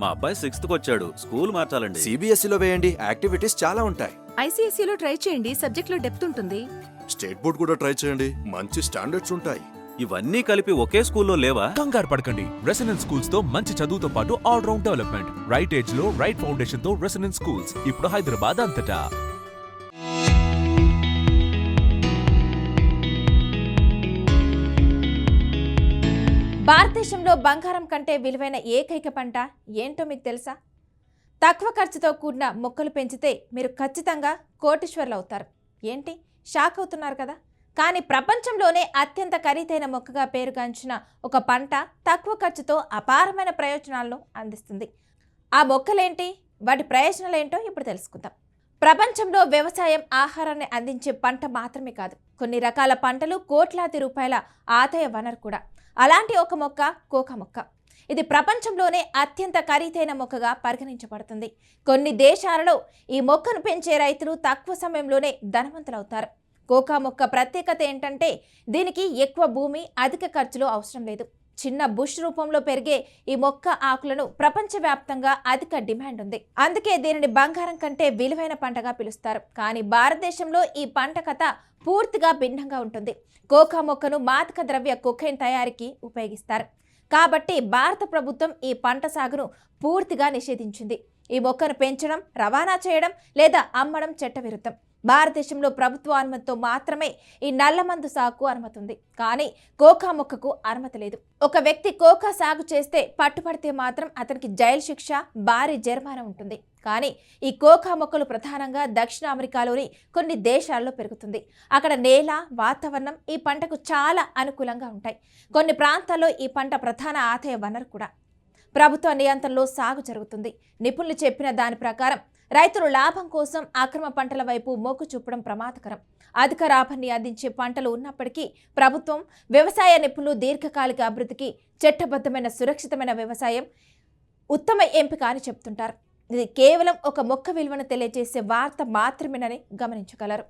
మా అబ్బాయి సిక్స్త్ వచ్చాడు. స్కూల్ మార్చాలండి. సిబిఎస్ఈలో వేయండి. యాక్టివిటీస్ చాలా ఉంటాయి. ఐసీఎస్సీలో ట్రై చేయండి. సబ్జెక్ట్లో డెప్త్ ఉంటుంది. స్టేట్ బోర్డ్ కూడా ట్రై చేయండి. మంచి స్టాండర్డ్స్ ఉంటాయి. ఇవన్నీ కలిపి ఒకే స్కూల్లో లేవా? కంగారు పడకండి. రెసిడెన్స్ స్కూల్స్తో మంచి చదువుతో పాటు ఆల్ రౌండ్ డెవలప్మెంట్ రైట్ ఏజ్లో రైట్ ఫౌండేషన్తో రెసిడెన్స్ స్కూల్స్ ఇప్పుడు హైదరాబాద్ అంతటా. భారతదేశంలో బంగారం కంటే విలువైన ఏకైక పంట ఏంటో మీకు తెలుసా? తక్కువ ఖర్చుతో కూడిన మొక్కలు పెంచితే మీరు ఖచ్చితంగా కోటీశ్వర్లు అవుతారు. ఏంటి? షాక్ అవుతున్నారు కదా? కానీ ప్రపంచంలోనే అత్యంత ఖరీదైన మొక్కగా పేరుగాంచిన ఒక పంట తక్కువ ఖర్చుతో అపారమైన ప్రయోజనాలను అందిస్తుంది. ఆ మొక్కలేంటి? వాటి ప్రయోజనాలు ఏంటో ఇప్పుడు తెలుసుకుందాం. ప్రపంచంలో వ్యవసాయం ఆహారాన్ని అందించే పంట మాత్రమే కాదు కొన్ని రకాల పంటలు కోట్లాది రూపాయల ఆదాయ వనరు కూడా. అలాంటి ఒక మొక్క కోకా మొక్క. ఇది ప్రపంచంలోనే అత్యంత ఖరీదైన మొక్కగా పరిగణించబడుతుంది. కొన్ని దేశాలలో ఈ మొక్కను పెంచే రైతులు తక్కువ సమయంలోనే ధనవంతులవుతారు. కోకా మొక్క ప్రత్యేకత ఏంటంటే దీనికి ఎక్కువ భూమి అధిక ఖర్చులు అవసరం లేదు. చిన్న బుష్ రూపంలో పెరిగే ఈ మొక్క ఆకులను ప్రపంచవ్యాప్తంగా అధిక డిమాండ్ ఉంది. అందుకే దీనిని బంగారం కంటే విలువైన పంటగా పిలుస్తారు. కానీ భారతదేశంలో ఈ పంట కథ పూర్తిగా భిన్నంగా ఉంటుంది. కోకా మొక్కను మాదక ద్రవ్య కొకైన్ తయారీకి ఉపయోగిస్తారు. కాబట్టి భారత ప్రభుత్వం ఈ పంట సాగును పూర్తిగా నిషేధించింది. ఈ మొక్కను పెంచడం రవాణా చేయడం లేదా అమ్మడం చట్టవిరుద్ధం. భారతదేశంలో ప్రభుత్వ అనుమతితో మాత్రమే ఈ నల్లమందు సాగుకు అనుమతి ఉంది. కానీ కోకా మొక్కకు అనుమతి లేదు. ఒక వ్యక్తి కోకా సాగు చేస్తే పట్టుపడితే మాత్రం అతనికి జైలు శిక్ష భారీ జరిమానా ఉంటుంది. కానీ ఈ కోకా మొక్కలు ప్రధానంగా దక్షిణ అమెరికాలోని కొన్ని దేశాల్లో పెరుగుతుంది. అక్కడ నేల వాతావరణం ఈ పంటకు చాలా అనుకూలంగా ఉంటాయి. కొన్ని ప్రాంతాల్లో ఈ పంట ప్రధాన ఆదాయ వనరు కూడా. ప్రభుత్వ నియంత్రణలో సాగు జరుగుతుంది. నిపుణులు చెప్పిన దాని ప్రకారం రైతులు లాభం కోసం అక్రమ పంటల వైపు మొగ్గు చూపడం ప్రమాదకరం. అధిక లాభాన్ని అందించే పంటలు ఉన్నప్పటికీ ప్రభుత్వం వ్యవసాయ నిపుణులు దీర్ఘకాలిక అభివృద్ధికి చట్టబద్ధమైన సురక్షితమైన వ్యవసాయం ఉత్తమ ఎంపిక అని చెప్తుంటారు ఇది కేవలం ఒక మొక్క విలువను తెలియజేసే వార్త మాత్రమేనని గమనించగలరు.